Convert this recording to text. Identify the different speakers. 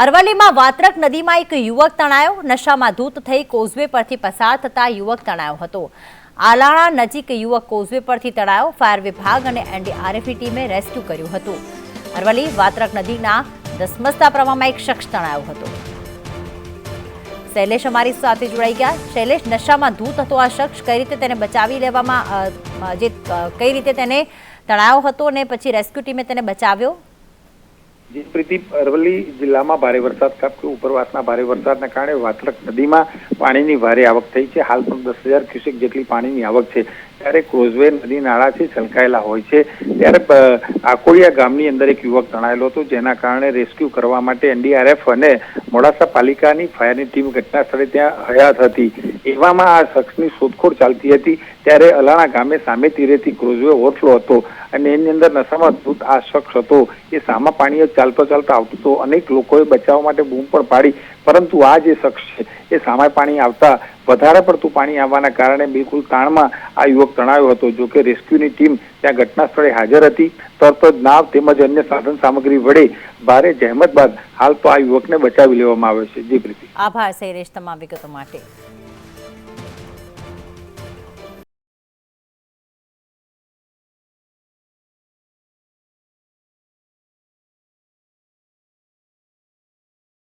Speaker 1: અરવલ્લીમાં વાત્રક નદીમાં એક યુવક તણાયો. નશામાં ધૂત થઈ કોઝવે પરથી પસાર થતા યુવક તણાયો હતો. આલાણા નજીક યુવક કોઝવે પરથી તણાયો. ફાયર વિભાગ અને એનડીઆરએફની ટીમે રેસ્ક્યુ કર્યું હતું. અરવલ્લી વાત્રક નદીના ધસમસતા પ્રવાહમાં એક શખ્સ તણાયો હતો. શૈલેષ અમારી સાથે જોડાઈ ગયા. શૈલેષ, નશામાં ધૂત હતો આ શખ્સ, કઈ રીતે તેને બચાવી લેવામાં જે કઈ રીતે તેને તણાયો હતો અને પછી રેસ્ક્યુ ટીમે તેને બચાવ્યો?
Speaker 2: પ્રીતિ અરવલ્લી જિલ્લામાં ભારે વરસાદ ખાસ ઉપરવાસના ભારે વરસાદના કારણે વાત્રક નદીમાં પાણીની ભારે આવક થઈ છે. હાલ પણ દસ હજાર ક્યુસેક જેટલી પાણીની આવક છે. ત્યારે ક્રોઝવે નદી નાળા છે, છલકાયેલા હોય છે. ત્યારે આકોડિયા ગામની અંદર એક યુવક તણાયેલો હતો, જેના કારણે રેસ્ક્યુ કરવા માટે એનડીઆરએફ અને મોડાસા પાલિકાની ફાયરની ટીમ ઘટના સ્થળે ત્યાં હયાત હતી. એવામાં આ શખ્સની શોધખોળ ચાલતી હતી. ત્યારે અલાણા ગામે સામે તીરેથી ક્રોઝવે ઓવરફ્લો હતો અને એની અંદર નશામાં ધૂત આ શખ્સ હતો. એ સામા પાણીએ ચાલતો ચાલતા આવતું તો અનેક લોકોએ બચાવવા માટે બૂમ પણ પાડી. પરંતુ આ જે શખ્સ છે, એ સામા પાણી આવતા વધારે પડતું પાણી આવવાના કારણે બિલકુલ તાણમાં આ યુવક તણાયો હતો. જો કે રેસ્ક્યુની ટીમ ત્યાં ઘટના સ્થળે હાજર હતી. તરત જ નાવ તેમજ અન્ય સાધન સામગ્રી વડે ભારે જહેમત બાદ હાલ તો આ યુવકને બચાવી લેવામાં આવ્યો છે. જી પ્રીતિ.
Speaker 1: આભાર શૈલેષ તમામ વિગતો માટે.